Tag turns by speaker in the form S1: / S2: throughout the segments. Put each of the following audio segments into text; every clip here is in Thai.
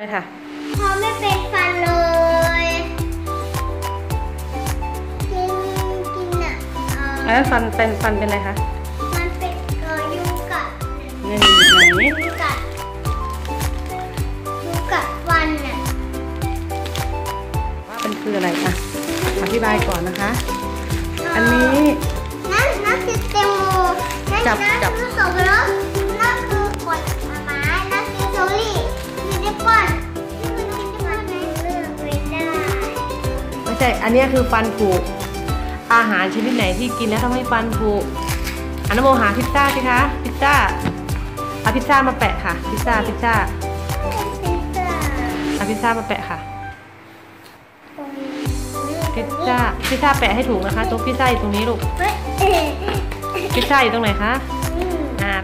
S1: ใช่ค่ะ
S2: เขาไม่เป็นฟันเลยกินกินอะเอ
S1: แล้ว
S2: อ
S1: ฟันเป็นฟันเป็นอะไรคะ ช่ อันเนี้ยคือฟันผุ อาหารชนิดไหนที่กินแล้วทำให้ฟันผุอันนโมหาพิซซ่าสิคะ พิซซ่าเอาพิซซ่ามาแปะค่ะ พิซซ่า พิซซ่า
S2: พิซซ่า
S1: เอาพิซซ่ามาแปะค่ะ
S2: ตรงนี้
S1: พิซซ่า พิซซ่าแปะให้ถูกนะคะตรงพิซซ่าอยู่ตรงนี้ลูก
S2: เฮ้ยเอ๊ะ
S1: พิซซ่าอยู่ตรงไหนคะ
S2: อืม
S1: อ่า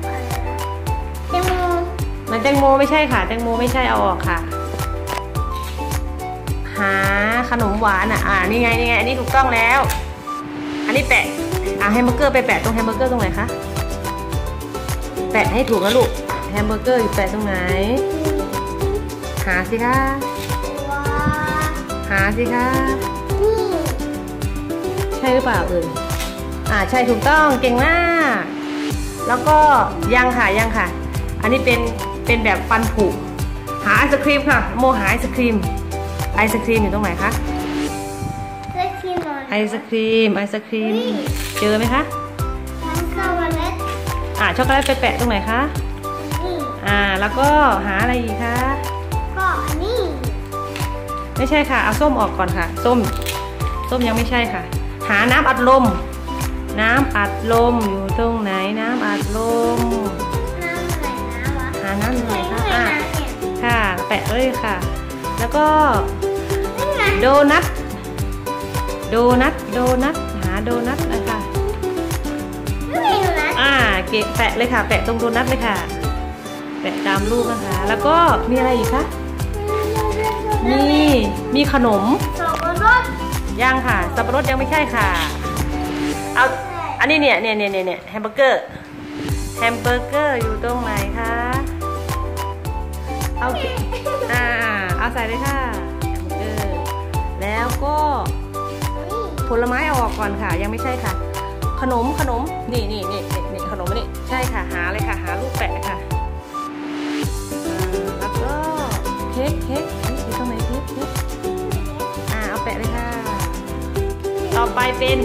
S2: แตงโม
S1: มันแตงโมไม่ใช่ค่ะ แตงโมไม่ใช่เอาออกค่ะ หาขนมหวานอะ อ่านี่ไงนี่ไง อันนี้ถูกต้องแล้ว อันนี้แปะ อ่าแฮมเบอร์เกอร์ไปแปะตรงแฮมเบอร์เกอร์ตรงไหนคะ แปะให้ถูกนะลูก แฮมเบอร์เกอร์อยู่แปะตรงไหน หาสิคะหาสิคะใช่หรือเปล่าเอ่ยอ่าใช่ถูกต้องเก่งมาก แล้วก็ยังค่ะยังค่ะ อันนี้เป็นเป็นแบบฟันผุหาไอศครีมค่ะ โมหาไอศครีม ไอศครีมอยู่ตรงไหนคะ
S2: เลือกที่นอน
S1: ไอศครีมไอศครีมเจอไหมคะ
S2: น้ำสวรรค์
S1: อ่าช็อกโกแลตไปแปะตรงไหนคะ
S2: นี่
S1: อ่าแล้วก็หาอะไรอีกคะ
S2: ก็อันนี้
S1: ไม่ใช่ค่ะเอาส้มออกก่อนค่ะ ส้มส้มยังไม่ใช่ค่ะ หาน้ำอัดลม น้ำอัดลมอยู่ตรงไหนน้ำอัดลม
S2: น้ำอะไรนะวะ
S1: หาน้ำอยู่ไหนคะ
S2: ไม่
S1: อ่า
S2: น้ำเนี่ย
S1: ค่ะแปะเลยค่ะ แล้วก็
S2: นี่ไง
S1: โดนัท โดนัท โดนัท หาโดนัทเลยค่ะ
S2: ไม่มีอยู่นะ
S1: อ่า เกะแปะเลยค่ะ แปะตรงโดนัทเลยค่ะ แปะตามรูปนะคะ แล้วก็มีอะไรอีกคะ มี มีขนม
S2: สองรส
S1: ย่างค่ะ สับปะรดยังไม่ใช่ค่ะ เอา อันนี้เนี่ยเนี่ยเนี่ยเนี่ยแฮมเบอร์เกอร์ แฮมเบอร์เกอร์อยู่ตรงไหนคะ เอาอ่า เอาใส่เลยค่ะ แล้วก็
S2: นี่
S1: ผลไม้เอาออกก่อนค่ะ ยังไม่ใช่ค่ะ ขนมขนมนี่นี่นี่นี่นี่ขนมอันนี่ใช่ค่ะหาเลยค่ะ หาลูกแปะเลยค่ะอ่าแล้วก็เค้กเค้กเค้กอยู่ตรงไหนเค้กเค้กอ่าเอาแปะเลยค่ะ ต่อไปเป็น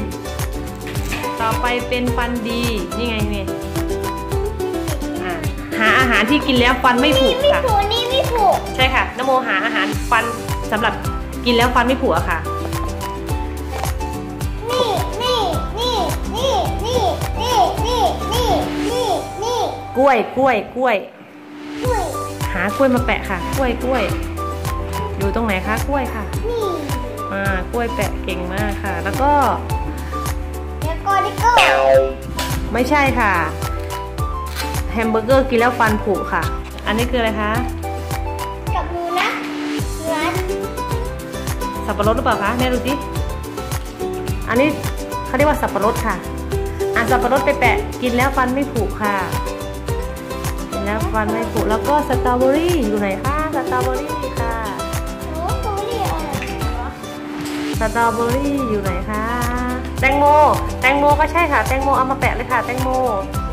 S1: ต่อไปเป็นฟันดีนี่ไงนี่อ่าหาอาหารที่กินแล้วฟันไม่ผุ
S2: นี่ไม่
S1: ค่ะ
S2: ผูกนี่ไม่ผูก
S1: ใช่ค่ะนโมหาอาหารฟันสำหรับ กินแล้วฟันไม่ผุอะค่ะ
S2: นี่นี่นี่นี่นี่นี่นี่นี่นี่นี่
S1: กล้วยกล้วยกล้วย
S2: อุ้ย
S1: หากล้วยมาแปะค่ะ กล้วยกล้วย อยู่ตรงไหนคะกล้วยค่ะ
S2: นี่
S1: อ่ากล้วยแปะเก่งมากค่ะ แล้วก็
S2: แล้วก็ดิโก้
S1: ไม่ใช่ค่ะ แฮมเบอร์เกอร์กินแล้วฟันผุค่ะ อันนี้คืออะไรคะ สับปะรดหรือเปล่าคะแม่ดูสิอันนี้เขาเรียกว่าสับปะรดค่ะอะสับปะรดไปแปะกินแล้วฟันไม่ผุค่ะกินแล้วฟันไม่ผุแล้วก็สตรอเบอรี่อยู่ไหนคะสตรอเบอรี่ค่ะ
S2: โอ้ตัวนี้อะไรวะ
S1: สตรอเบอรี่อยู่ไหนคะแตงโม แตงโมก็ใช่ค่ะ แตงโมเอามาแปะเลยค่ะ แตงโม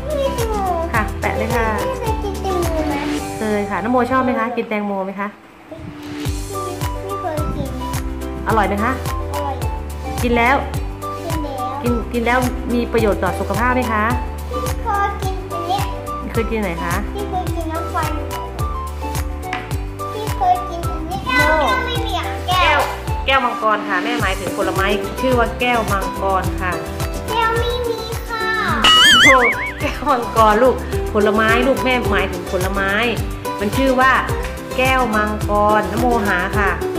S2: นี่แตงโม
S1: ค่ะ แปะเลยค่ะ
S2: ไม่เคยกินแตงโมไหม
S1: เคยค่ะน้ำโมชอบไหมคะ กินแตงโมไหมคะ
S2: ไม่เคยกิน
S1: อร่อยไหมคะ
S2: อร่อย
S1: กินแล้ว
S2: กินแล้ว
S1: กินกินแล้วมีประโยชน์ต่อสุขภาพไหมคะ
S2: ที่เคยกินอันเนี้ย
S1: เคยกินไหนคะ
S2: ที่เคยกินน้ำฟันที่เคยกินอันนี้แก้วแก้วไม่มีอะแก้
S1: แก้
S2: ว
S1: ว แก้วมังกรค่ะ แม่หมายถึงผลไม้ชื่อว่าแก้วมังกรค่ะ
S2: แก้วไม่มีค่ะ
S1: โอ้แก้วมังกรลูกผลไม้ลูกแม่หมายถึงผลไม้ มันชื่อว่า แก้วมังกรน้ำโมหาค่ะ
S2: ฮะอั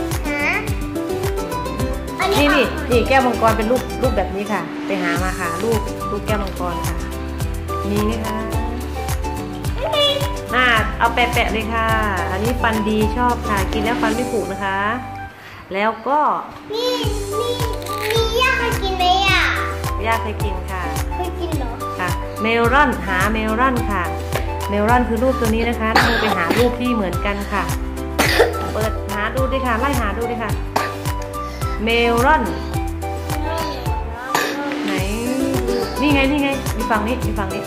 S2: น
S1: นี่
S2: นี้
S1: นี่นี่แก้วมังกรเป็นรูปรูปแบบนี้ค่ะ ไปหามาค่ะรูปรูปแก้วมังกรค่ะมีไหมคะน่าเอาแปะๆเลยค่ะ อันนี้ฟันดีชอบค่ะ กินแล้วฟันไม่ผุนะคะ แล้วก็
S2: นี่นี่นี่ย่าเคยกินไหมอะ
S1: ย่าเคยกินค่ะ
S2: เคยกินเหรอ
S1: ค่ะ เมลอนหาเมลอนค่ะ เมลอนคือรูปตัวนี้นะคะเราไปหารูปที่เหมือนกันค่ะ เปิดดิค่ะไล่หาดูดิค่ะ เมลอน ไหน นี่ไง นี่ไง มีฝั่งนี้ มีฝั่งนี้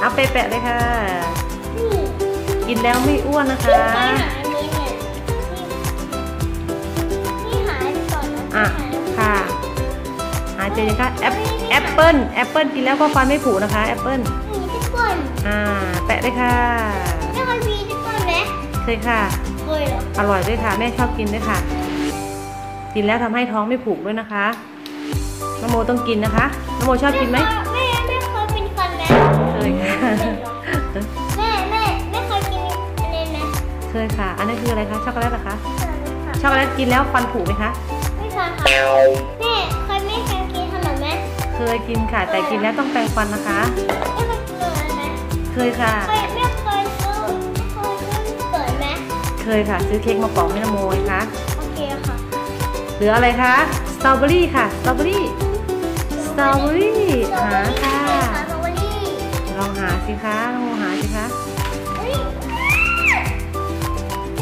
S1: เอาไปแปะเลยค่ะ กินแล้วไม่อ้วนนะคะ อะ ค่ะหาเจอยังคะแอปแอปเปิ้ลแอปเปิ้ลกินแล้วก็ฟันไม่ผุนะคะ แอปเปิ้ลอ่า แปะเลยค่ะเคยค่ะ อร่อยด้วยค่ะ แม่ชอบกินด้วยค่ะ กินแล้วทำให้ท้องไม่ผูกด้วยนะคะน้องโมต้องกินนะคะน้องโมชอบกินไหม
S2: แม่แม่เคยเป็นฟันไหม
S1: เคยค่ะ
S2: แม่แม่แม่เคยกินอันนี้ไหม
S1: เคยค่ะ อันนี้คืออะไรคะช็อกโกแลตเหรอคะช็อกโกแลตกินแล้วฟันผุไหมคะ
S2: ไม่เคยค่ะแม่เคยไม่เคยกินขนมไหม
S1: เคยกินค่ะ แต่กินแล้วต้องแปรงฟันนะคะ
S2: ไม่เคยกินอะไรไหม
S1: เคยค่ะ
S2: เคยแม่เคยซื้อเคยซื้อเกิดไหม
S1: เคยค่ะ ซื้อเค้กมาปอกให้น้องโมไงคะ
S2: โอเคค่ะ
S1: เห ลืออะไรคะสตรอเบอรี่ค่ะสตรอเบอรี่สตรอเบอรี่หาค่ะ
S2: สตรอเบอรี่
S1: ลองหาสิคะน้องโมหาสิคะ
S2: เฮ้ย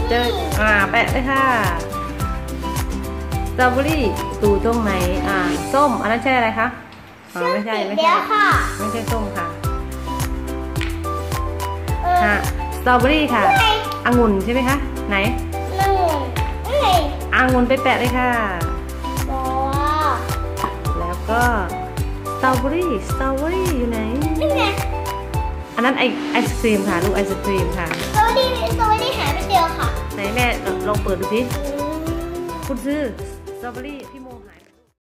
S1: เจออ่าแปะเลยค่ะสตรอเบอรี่ตูตรงไหนอ่าส้มอันนั้นใช่อะไรคะอ๋อไม่ใช่ไม่
S2: เดี๋
S1: ใช่
S2: ยวค่ะ
S1: ไม่ใช่ส้มค่ะ
S2: เออ
S1: ค่ะสตรอเบอรี่ค่ะ
S2: ไหน
S1: องุ่นใช่ไหมคะไหน
S2: หนึ่งไหน
S1: องุ่นไปแปะเลยค่ะ
S2: บอ
S1: แล้วก็สตรอเบอรี่สตรอเบอรี่อยู่ไหน
S2: นี่ไง
S1: อันนั้นไอไอศครีมค่ะลูกไอศครีมค่ะ
S2: สตรอเบอรี่สตรอเบอรี่หายไปเดียวค่ะ
S1: ไหนแม่ลองเปิดดูสิคุณซื้อสตรอเบอรี่